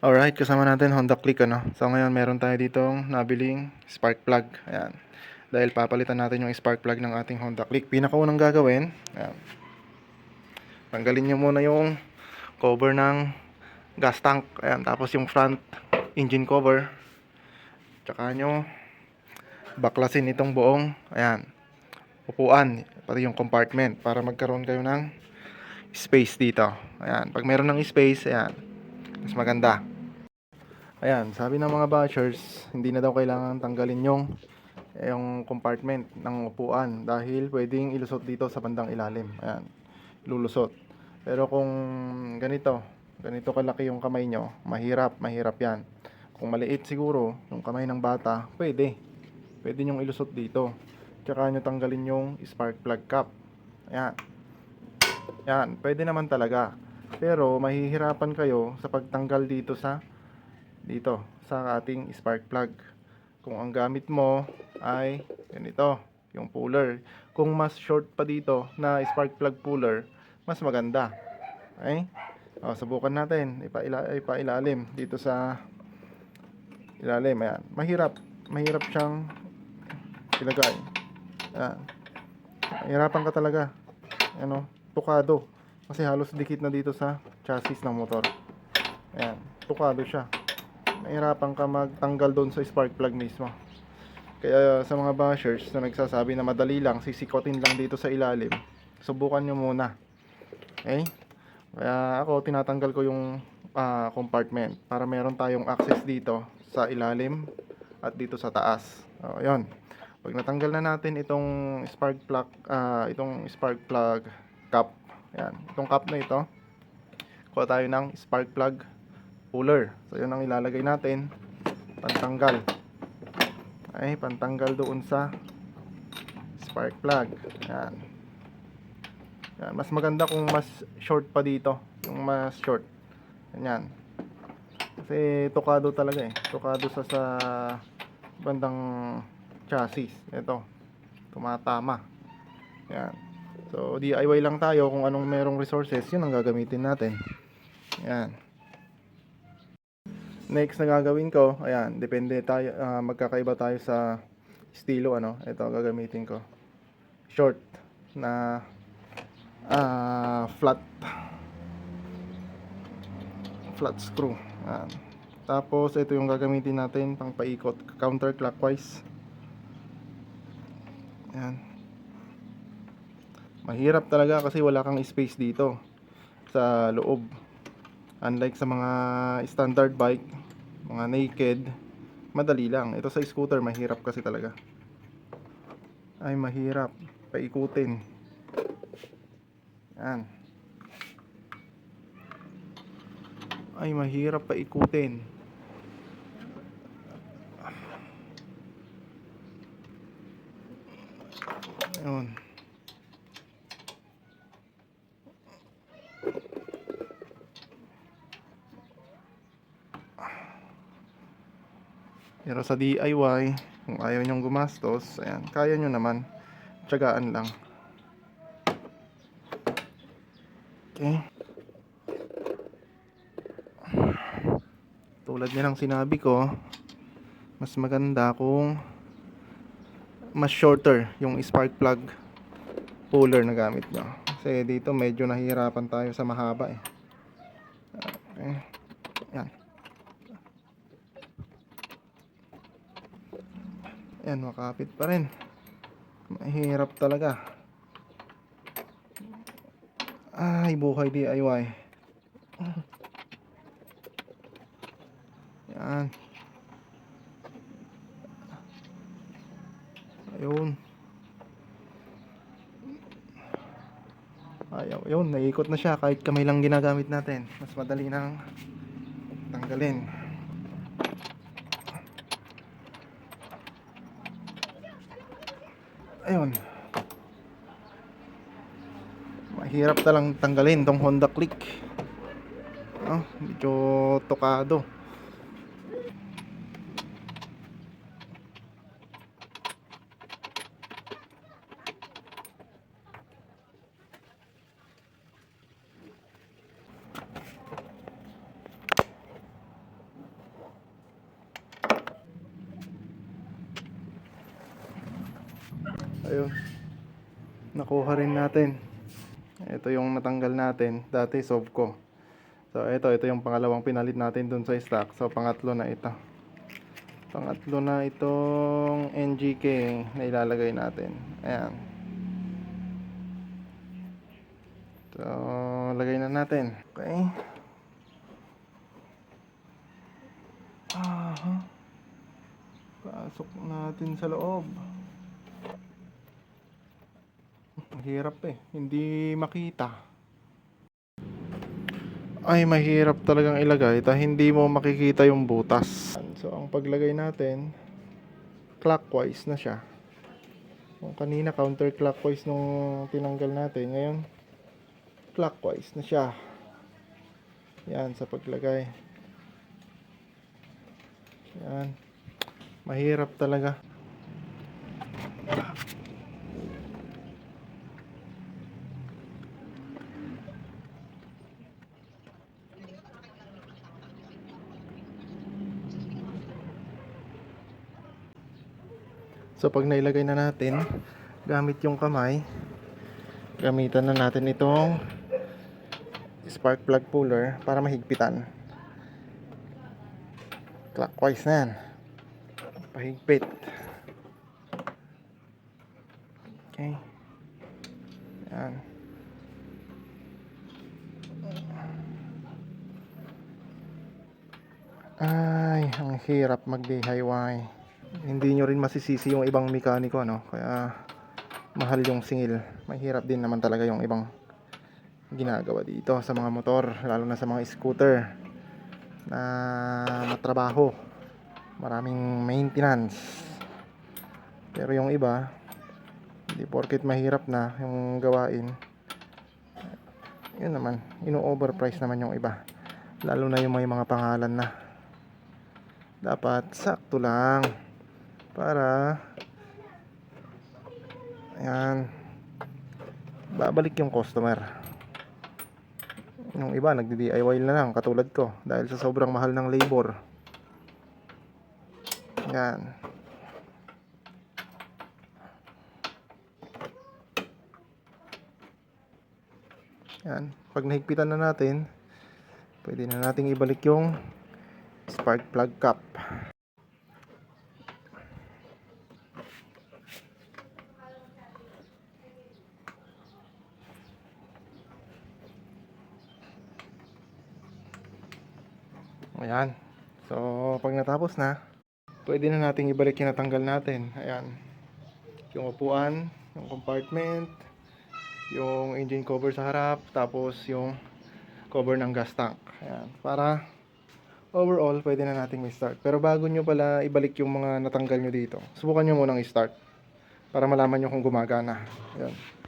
Alright, kasama natin Honda Click ano. So ngayon meron tayo ditong nabiling spark plug. Ayan. Dahil papalitan natin yung spark plug ng ating Honda Click. Pinakaunang gagawin, ayan. Tanggalin nyo muna yung cover ng gas tank. Ayan, tapos yung front engine cover. Tsaka nyo baklasin itong buong, ayan, upuan, pati yung compartment para magkaroon kayo ng space dito. Ayan, pag meron ng space, ayan, mas maganda. Ayan, sabi ng mga bashers, hindi na daw kailangan tanggalin yung yung compartment ng upuan dahil pwedeng ilusot dito sa bandang ilalim. Ayan, lulusot. Pero kung ganito, ganito kalaki yung kamay nyo, mahirap, mahirap yan. Kung maliit siguro, yung kamay ng bata, pwede. Pwede nyong ilusot dito. Tsaka nyo tanggalin yung spark plug cap. Ayan. Yan, pwede naman talaga. Pero mahihirapan kayo sa pagtanggal dito sa dito sa ating spark plug. Kung ang gamit mo ay ganito, yung puller. Kung mas short pa dito na spark plug puller, mas maganda. Okay? O, subukan natin. Ipaila, ipailalim dito sa ilalim. Ayan. Mahirap. Mahirap siyang ilagay. Ayan. Mahirapan ka talaga. Ano, tukado. Kasi halos dikit na dito sa chassis ng motor. Ayan, tukado siya. Mahirapan ka magtanggal doon sa spark plug mismo. Kaya sa mga bashers na nagsasabi na madali lang, sisikotin lang dito sa ilalim, subukan nyo muna. Okay? Kaya ako, tinatanggal ko yung ah, compartment para meron tayong access dito sa ilalim at dito sa taas. O, yun. Pag natanggal na natin itong spark plug, ah, itong spark plug cap, yan, itong cap na ito, kuha tayo ng spark plug puller. So, yun ang ilalagay natin, pantanggal. Ay, pantanggal doon sa spark plug. Yan. Yan. Mas maganda kung mas short pa dito. Yung mas short. Yan. Kasi tokado talaga eh. Tokado sa sa bandang chassis. Ito. Tumatama. Yan. So, DIY lang tayo kung anong merong resources, yun ang gagamitin natin. Yan. Next na gagawin ko, ayan, depende tayo, ah, magkakaiba tayo sa estilo, ano. Ito, gagamitin ko. Short na ah, flat flat screw. Ayan. Tapos, ito yung gagamitin natin pang paikot counterclockwise. Ayan. Mahirap talaga kasi wala kang space dito sa loob. Unlike sa mga standard bike, mga naked, madali lang. Ito sa scooter, mahirap kasi talaga. Ay, mahirap. Paikutin. Yan. Ay, mahirap paikutin. Ayun. Pero sa DIY, kung ayaw nyong gumastos, ayan, kaya nyo naman. Tiyagaan lang. Okay. Tulad nilang sinabi ko, mas maganda kung mas shorter yung spark plug puller na gamit nyo. Kasi dito medyo nahihirapan tayo sa mahaba eh. Okay. Yan. Yan, makapit pa rin. Mahirap talaga. Ay, buhay DIY. Yan. Ayun. Ayaw, yun, naikot na siya kahit kamay lang ginagamit natin. Mas madali nang tanggalin. Ayun. Mahirap talang tanggalin tong Honda Click. Oh, medyo tokado. Ayun. Nakuha rin natin. Ito yung natanggal natin. Dati Sovco. So, ito. Ito yung pangalawang pinalit natin dun sa stock. So, pangatlo na ito. Pangatlo na itong NGK na ilalagay natin. Ayan. So, lagay na natin. Okay. Aha. Pasok natin sa loob. Ang hirap eh. Hindi makita. Ay, mahirap talagang ilagay. Ta hindi mo makikita yung butas. So, ang paglagay natin, clockwise na siya. Kung kanina counterclockwise nung tinanggal natin, ngayon clockwise na siya. Yan sa paglagay. Yan. Mahirap talaga. So pag nailagay na natin, gamit yung kamay, gamitan na natin itong spark plug puller para mahigpitan. Clockwise na yan. Pahigpit. Okay. Yan. Ay, ang hirap mag-DIY. Hindi nyo rin masisisi yung ibang mekaniko, no? Kaya, mahal yung singil. Mahirap din naman talaga yung ibang ginagawa dito sa mga motor, lalo na sa mga scooter na matrabaho. Maraming maintenance. Pero yung iba, hindi porket mahirap na yung gawain. Yun naman, ino-overprice naman yung iba. Lalo na yung may mga pangalan na. Dapat sakto lang para ayan babalik yung customer. Yung iba nagdi-DIY na lang katulad ko dahil sa sobrang mahal ng labor. Yan yan pag nahigpitan na natin pwede na nating ibalik yung spark plug cap Ayan. So, pag natapos na, pwede na nating ibalik yung natanggal natin. Ayan. Yung upuan, yung compartment, yung engine cover sa harap, tapos yung cover ng gas tank. Ayan. Para overall, pwede na nating may start. Pero bago nyo pala ibalik yung mga natanggal nyo dito, subukan nyo munang i-start para malaman nyo kung gumagana. Ayan.